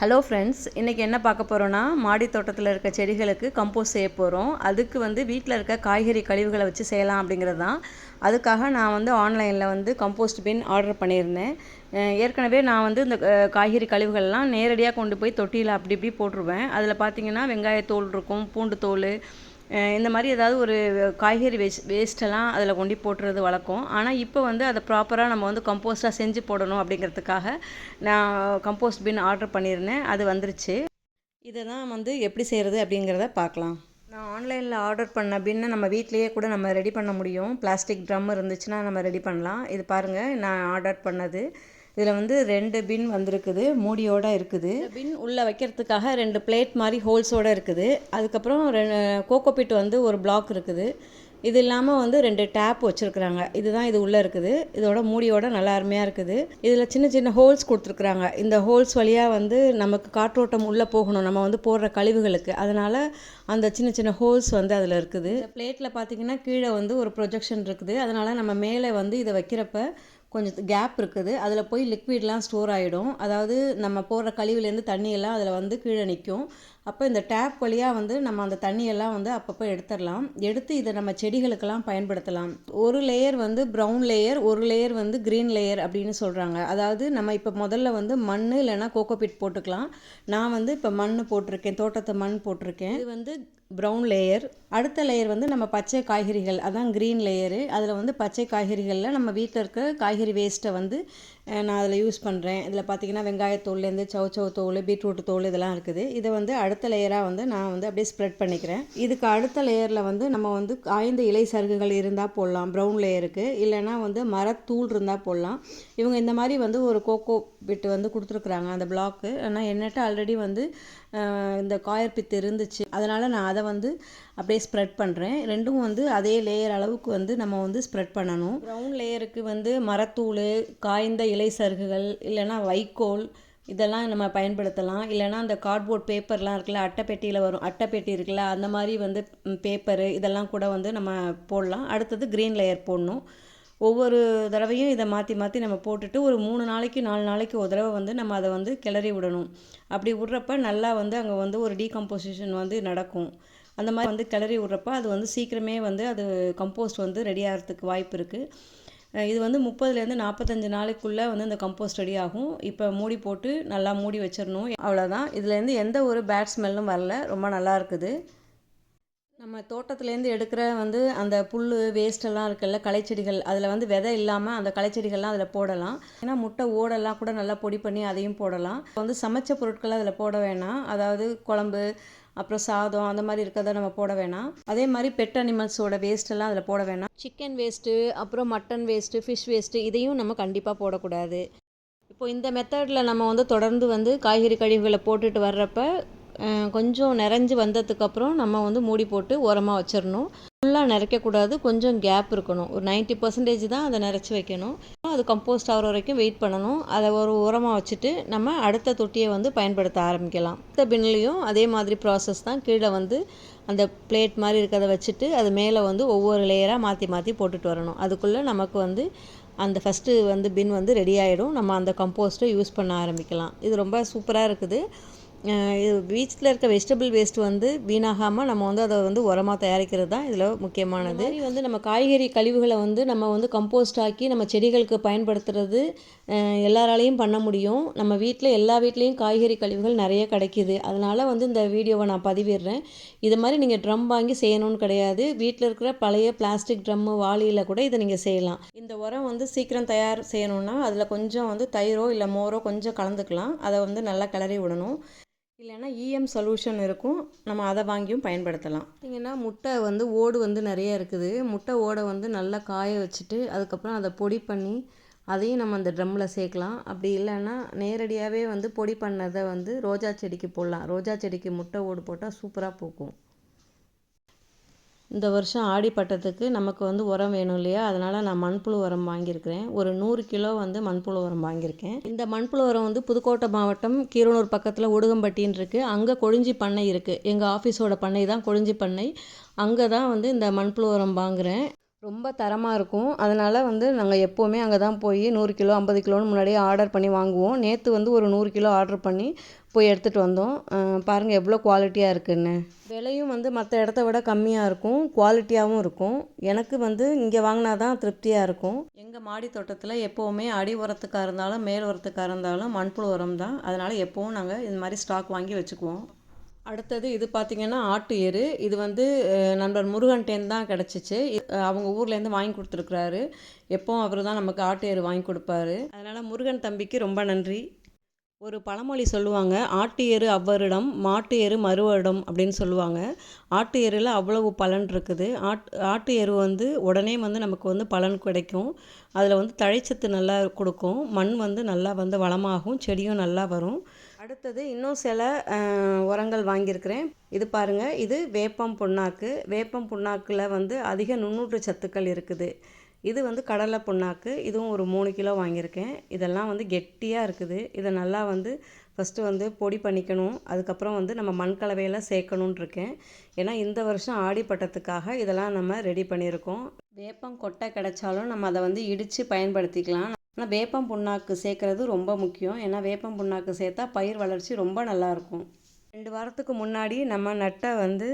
Hello friends இன்றைக்கி என்ன பார்க்க போகிறோன்னா மாடி தோட்டத்தில் இருக்க செடிகளுக்கு கம்போஸ்ட் செய்ய போகிறோம் அதுக்கு வந்து வீட்டில் இருக்க காய்கறி கழிவுகளை வச்சு செய்யலாம் அப்படிங்கிறது தான் அதுக்காக நான் வந்து ஆன்லைனில் வந்து கம்போஸ்ட் பின் ஆர்டர் பண்ணியிருந்தேன். ஏற்கனவே நான் வந்து இந்த காய்கறி கழிவுகள்லாம் நேரடியாக கொண்டு போய் தொட்டியில் அப்படி இப்படி போட்டுருவேன். அதில் பார்த்தீங்கன்னா வெங்காயத்தோல் இருக்கும் பூண்டு தோல் இந்த மாதிரி ஏதாவது ஒரு காய்கறி வேஸ்ட் வேஸ்ட்டெல்லாம் அதில் கொண்டு போட்டுறது வழக்கம். ஆனால் இப்போ வந்து அதை ப்ராப்பராக நம்ம வந்து கம்போஸ்ட்டாக செஞ்சு போடணும் அப்படிங்கிறதுக்காக நான் கம்போஸ்ட் பின் ஆர்டர் பண்ணியிருந்தேன் அது வந்துருச்சு. இதை தான் வந்து எப்படி செய்கிறது அப்படிங்கிறத பார்க்கலாம். நான் ஆன்லைனில் ஆர்டர் பண்ண பின்னை நம்ம வீட்டிலேயே கூட நம்ம ரெடி பண்ண முடியும். பிளாஸ்டிக் ட்ரம் இருந்துச்சுன்னா நம்ம ரெடி பண்ணலாம். இது பாருங்கள் நான் ஆர்டர் பண்ணது. இதில் வந்து ரெண்டு பின் வந்திருக்குது மூடியோட இருக்குது. பின் உள்ளே வைக்கிறதுக்காக ரெண்டு பிளேட் மாதிரி ஹோல்ஸோட இருக்குது. அதுக்கப்புறம் ரெ- கோகோபிட் வந்து ஒரு பிளாக் இருக்குது. இது இல்லாமல் வந்து ரெண்டு டேப் வச்சுருக்குறாங்க. இதுதான் இது உள்ளே இருக்குது. இதோட மூடியோட நல்லா அருமையாக இருக்குது. இதில் சின்ன சின்ன ஹோல்ஸ் கொடுத்துருக்குறாங்க. இந்த ஹோல்ஸ் வழியாக வந்து நமக்கு காற்றோட்டம் உள்ளே போகணும். நம்ம வந்து போடுற கழிவுகளுக்கு. அதனால் அந்த சின்ன சின்ன ஹோல்ஸ் வந்து அதில் இருக்குது. பிளேட்டில் பார்த்தீங்கன்னா கீழே வந்து ஒரு ப்ரொஜெக்ஷன் இருக்குது. அதனால் நம்ம மேலே வந்து இதை வைக்கிறப்ப கொஞ்சம் கேப் இருக்குது. அதில் போய் லிக்விட்லாம் ஸ்டோர் ஆகிடும் அதாவது நம்ம போடுற கழிவுலேருந்து தண்ணியெல்லாம் அதில் வந்து கீழே நிற்கும் அப்போ இந்த டேப் வழியாக வந்து நம்ம அந்த தண்ணியெல்லாம் வந்து அப்பப்போ எடுத்துடலாம். எடுத்து இதை நம்ம செடிகளுக்கெல்லாம் பயன்படுத்தலாம். ஒரு லேயர் வந்து ப்ரௌன் லேயர் ஒரு லேயர் வந்து க்ரீன் லேயர் அப்படின்னு சொல்கிறாங்க அதாவது நம்ம இப்போ முதல்ல வந்து மண் இல்லைன்னா கோகோபிட் போட்டுக்கலாம். நான் வந்து இப்போ மண் போட்டிருக்கேன் தோட்டத்தை மண் போட்டிருக்கேன். இது வந்து ப்ரௌன் லேயர் அடுத்த லேயர் வந்து நம்ம பச்சை காய்கறிகள் அதான் க்ரீன் லேயரு அதில் வந்து பச்சை காய்கறிகளில் நம்ம வீட்டில் இருக்க காய்கறி வேஸ்ட்டை வந்து நான் அதில் யூஸ் பண்ணுறேன் இதில் பார்த்தீங்கன்னா வெங்காயத்தோல்லேருந்து சவு சவு தோல் பீட்ரூட் தோல் இதெல்லாம் இருக்குது. இதை வந்து அடுத்த லேயராக வந்து நான் வந்து அப்படியே ஸ்ப்ரெட் பண்ணிக்கிறேன். இதுக்கு அடுத்த லேயரில் வந்து நம்ம வந்து காய்ந்த இலை சருகுகள் இருந்தால் போடலாம் ப்ரௌன் லேயருக்கு இல்லைன்னா வந்து மரத்தூள் இருந்தால் போடலாம். இவங்க இந்த மாதிரி வந்து ஒரு கோகோ பிட்டு வந்து கொடுத்துருக்குறாங்க அந்த பிளாக்கு ஆனால் என்னட்ட ஆல்ரெடி வந்து இந்த காயர் பித்து இருந்துச்சு. அதனால் நான் அதை வந்து அப்படியே ஸ்ப்ரெட் பண்ணுறேன் ரெண்டும் வந்து அதே லேயர் அளவுக்கு வந்து நம்ம வந்து ஸ்ப்ரெட் பண்ணணும். ப்ரௌன் லேயருக்கு வந்து மரத்தூள் காய்ந்த இலை சருகுகள் இல்லைன்னா வைக்கோல் இதெல்லாம் நம்ம பயன்படுத்தலாம். இல்லைன்னா அந்த கார்ட்போர்ட் பேப்பர்லாம் இருக்குல்ல அட்டைப்பெட்டியில் வரும் அட்டைப்பெட்டி இருக்குல்ல அந்த மாதிரி வந்து பேப்பரு இதெல்லாம் கூட வந்து நம்ம போடலாம். அடுத்தது க்ரீன் லேயர் போடணும். ஒவ்வொரு தடவையும் இதை மாற்றி மாற்றி நம்ம போட்டுட்டு ஒரு மூணு நாளைக்கு நாலு நாளைக்கு ஒரு தடவை வந்து நம்ம அதை வந்து கிளறி விடணும். அப்படி விட்றப்ப நல்லா வந்து அங்கே வந்து ஒரு டீகம்போசிஷன் வந்து நடக்கும். அந்த மாதிரி வந்து கிளறி விட்றப்ப அது வந்து சீக்கிரமே வந்து அது கம்போஸ்ட் வந்து ரெடி ஆகிறதுக்கு வாய்ப்பு இருக்குது இது வந்து முப்பதுலேருந்து நாற்பத்தஞ்சு நாளைக்குள்ளே வந்து இந்த கம்போஸ்ட் ரெடி ஆகும். இப்போ மூடி போட்டு நல்லா மூடி வச்சிடணும். அவ்வளோதான் இதுலேருந்து எந்த ஒரு பேட் ஸ்மெல்லும் வரல. ரொம்ப நல்லா இருக்குது. நம்ம தோட்டத்துலேருந்து எடுக்கிற வந்து அந்த புல் வேஸ்டெல்லாம் இருக்குல்ல களைச்செடிகள் அதில் வந்து விதை இல்லாமல் அந்த களைச்செடிகள்லாம் அதில் போடலாம். ஏன்னா முட்டை ஓடெல்லாம் கூட நல்லா பொடி பண்ணி அதையும் போடலாம். வந்து சமைச்ச பொருட்களை அதில் போட வேணாம். அதாவது குழம்பு அப்புறம் சாதம் அந்த மாதிரி இருக்கிறத நம்ம போட வேணாம். அதே மாதிரி பெட் அனிமல்ஸோட வேஸ்ட்டெல்லாம் அதில் போட வேணாம். சிக்கன் வேஸ்ட்டு அப்புறம் மட்டன் வேஸ்ட்டு ஃபிஷ் வேஸ்ட்டு இதையும் நம்ம கண்டிப்பாக போடக்கூடாது. இப்போ இந்த மெத்தடில் நம்ம வந்து தொடர்ந்து வந்து காய்கறி கழிவுகளை போட்டுட்டு வர்றப்ப கொஞ்சம் நிறைஞ்சு வந்ததுக்கப்புறம் நம்ம வந்து மூடி போட்டு ஓரமாக வச்சிடணும். ஃபுல்லாக நிறைக்கக்கூடாது கொஞ்சம் கேப் இருக்கணும். ஒரு 90% பர்சன்டேஜ் தான் அதை நிறச்சி வைக்கணும். அது கம்போஸ்ட் ஆகிற வரைக்கும் வெயிட் பண்ணணும். அதை ஒரு உரமாக வச்சுட்டு நம்ம அடுத்த தொட்டியை வந்து பயன்படுத்த ஆரம்பிக்கலாம். அடுத்த பின்லேயும் அதே மாதிரி ப்ராசஸ் தான். கீழே வந்து அந்த பிளேட் மாதிரி இருக்கிறத வச்சுட்டு அது மேலே வந்து ஒவ்வொரு லேயராக மாற்றி மாற்றி போட்டுட்டு வரணும். அதுக்குள்ளே நமக்கு வந்து அந்த ஃபஸ்ட்டு வந்து பின் வந்து ரெடி ஆகிடும் நம்ம அந்த கம்போஸ்ட்டை யூஸ் பண்ண ஆரம்பிக்கலாம். இது ரொம்ப சூப்பராக இருக்குது. வீட்டில் இருக்க வெஜிடபிள் வேஸ்ட் வந்து வீணாகாமல் நம்ம வந்து அதை வந்து உரமாக தயாரிக்கிறது தான் இதில் முக்கியமானது. இது வந்து நம்ம காய்கறி கழிவுகளை வந்து நம்ம வந்து கம்போஸ்ட் ஆக்கி நம்ம செடிகளுக்கு பயன்படுத்துறது எல்லாராலையும் பண்ண முடியும். நம்ம வீட்டில் எல்லா வீட்லேயும் காய்கறி கழிவுகள் நிறைய கிடைக்கிது. அதனால் வந்து இந்த வீடியோவை நான் பதிவிடுறேன். இது மாதிரி நீங்கள் ட்ரம் வாங்கி செய்யணும்னு கிடையாது. வீட்டில் இருக்கிற பழைய பிளாஸ்டிக் ட்ரம்மு வாளியில் கூட இதை நீங்கள் செய்யலாம். இந்த உரம் வந்து சீக்கிரம் தயார் செய்யணும்னா அதில் கொஞ்சம் வந்து தயிரோ இல்லை மோரோ கொஞ்சம் கலந்துக்கலாம். அதை வந்து நல்லா கிளறி விடணும். இல்லைன்னா இஎம் சொல்யூஷன் இருக்கும். நம்ம அதை வாங்கியும் பயன்படுத்தலாம். பார்த்திங்கன்னா முட்டை வந்து ஓடு வந்து நிறைய இருக்குது. முட்டை ஓடை வந்து நல்லா காய வச்சுட்டு அதுக்கப்புறம் அதை பொடி பண்ணி அதையும் நம்ம அந்த ட்ரம்மில் சேர்க்கலாம். அப்படி இல்லைன்னா நேரடியாகவே வந்து பொடி பண்ணதை வந்து ரோஜா செடிக்கு போடலாம். ரோஜா செடிக்கு முட்டை ஓடு போட்டால் சூப்பராக பூக்கும். இந்த வருஷம் ஆடி பட்டத்துக்கு நமக்கு வந்து உரம் வேணும் இல்லையா? அதனால் நான் மண்புழு உரம் வாங்கியிருக்கிறேன். ஒரு நூறு கிலோ வந்து மண்புழு உரம் வாங்கியிருக்கேன். இந்த மண்புழு உரம் வந்து புதுக்கோட்டை மாவட்டம் கீரனூர் பக்கத்தில் உடுகம்பட்டின்னு இருக்குது அங்கே கொழிஞ்சி பண்ணை இருக்குது எங்கள் ஆஃபீஸோட பண்ணை தான் கொழிஞ்சி பண்ணை. அங்கே தான் வந்து இந்த மண்புழு உரம் வாங்குகிறேன் ரொம்ப தரமாக இருக்கும். அதனால் வந்து நாங்கள் எப்போவுமே அங்கே தான் போய் நூறு கிலோ ஐம்பது கிலோன்னு முன்னாடியே ஆர்டர் பண்ணி வாங்குவோம். நேற்று வந்து ஒரு நூறு கிலோ ஆர்டர் பண்ணி போய் எடுத்துகிட்டு வந்தோம். பாருங்கள் எவ்வளோ குவாலிட்டியாக இருக்குன்னு. விலையும் வந்து மற்ற இடத்த விட கம்மியாக இருக்கும். குவாலிட்டியாகவும் இருக்கும். எனக்கு வந்து இங்கே வாங்கினா தான் திருப்தியாக இருக்கும். எங்கள் மாடி தோட்டத்தில் எப்போவுமே அடி உரத்துக்காக இருந்தாலும் மேல் உரத்துக்காக இருந்தாலும் மண்புழு உரம் தான். அதனால் எப்போவும் நாங்கள் இந்த மாதிரி ஸ்டாக் வாங்கி வச்சுக்குவோம். அடுத்தது இது பார்த்திங்கன்னா ஆட்டு எரு. இது வந்து நண்பர் முருகன்டேன் தான் கிடச்சிச்சு. அவங்க ஊர்லேருந்து வாங்கி கொடுத்துருக்குறாரு. எப்போவும் அவர் தான் நமக்கு ஆட்டு எரு வாங்கி கொடுப்பாரு. அதனால் முருகன் தம்பிக்கு ரொம்ப நன்றி. ஒரு பழமொழி சொல்லுவாங்க ஆட்டு எரு அவ்வருடம் மாட்டு எரு மறுவருடம் அப்படின்னு சொல்லுவாங்க. ஆட்டு எருவில் அவ்வளவு பலன் இருக்குது. ஆட் ஆட்டு எரு வந்து உடனே வந்து நமக்கு வந்து பலன் கிடைக்கும். அதில் வந்து தழைச்சத்து நல்லா கொடுக்கும். மண் வந்து நல்லா வந்து வளமாகும். செடியும் நல்லா வரும். அடுத்தது இன்னும் சில உரங்கள் வாங்கியிருக்கிறேன். இது பாருங்கள் இது வேப்பம் புண்ணாக்கு. வேப்பம் புண்ணாக்கில் வந்து அதிக நுண்ணூற்று சத்துக்கள் இருக்குது. இது வந்து கடலை புண்ணாக்கு. இதுவும் ஒரு மூணு கிலோ வாங்கியிருக்கேன். இதெல்லாம் வந்து கெட்டியாக இருக்குது. இதை நல்லா வந்து ஃபஸ்ட்டு வந்து பொடி பண்ணிக்கணும். அதுக்கப்புறம் வந்து நம்ம மண் கலவையில் சேர்க்கணுன்னு இருக்கேன். ஏன்னா இந்த வருஷம் ஆடி பட்டத்துக்காக இதெல்லாம் நம்ம ரெடி பண்ணியிருக்கோம். வேப்பம் கொட்டை கிடைச்சாலும் நம்ம அதை வந்து இடித்து பயன்படுத்திக்கலாம். ஆனால் வேப்பம் புண்ணாக்கு சேர்க்குறது ரொம்ப முக்கியம். ஏன்னா வேப்பம் புண்ணாக்கு சேர்த்தா பயிர் வளர்ச்சி ரொம்ப நல்லாயிருக்கும் ரெண்டு வாரத்துக்கு முன்னாடி நம்ம நட்டை வந்து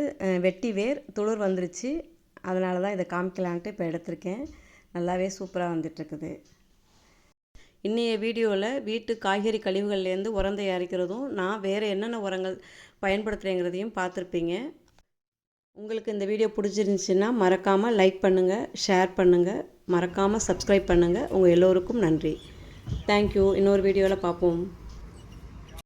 வெட்டி வேர் துளிர் வந்துருச்சு. அதனால தான் இதை காமிக்கலான்ட்டு இப்போ எடுத்திருக்கேன். நல்லாவே சூப்பராக வந்துட்டுருக்குது. இன்றைய வீடியோவில் வீட்டு காய்கறி கழிவுகள்லேருந்து உரம் தயாரிக்கிறதும் நான் வேறு என்னென்ன உரங்கள் பயன்படுத்துகிறேங்கிறதையும் பார்த்துருப்பீங்க. உங்களுக்கு இந்த வீடியோ பிடிச்சிருந்துச்சின்னா மறக்காமல் லைக் பண்ணுங்கள் ஷேர் பண்ணுங்கள் மறக்காமல் சப்ஸ்கிரைப் பண்ணுங்கள் உங்கள் எல்லோருக்கும் நன்றி. தேங்க்யூ இன்னொரு வீடியோவில் பார்ப்போம்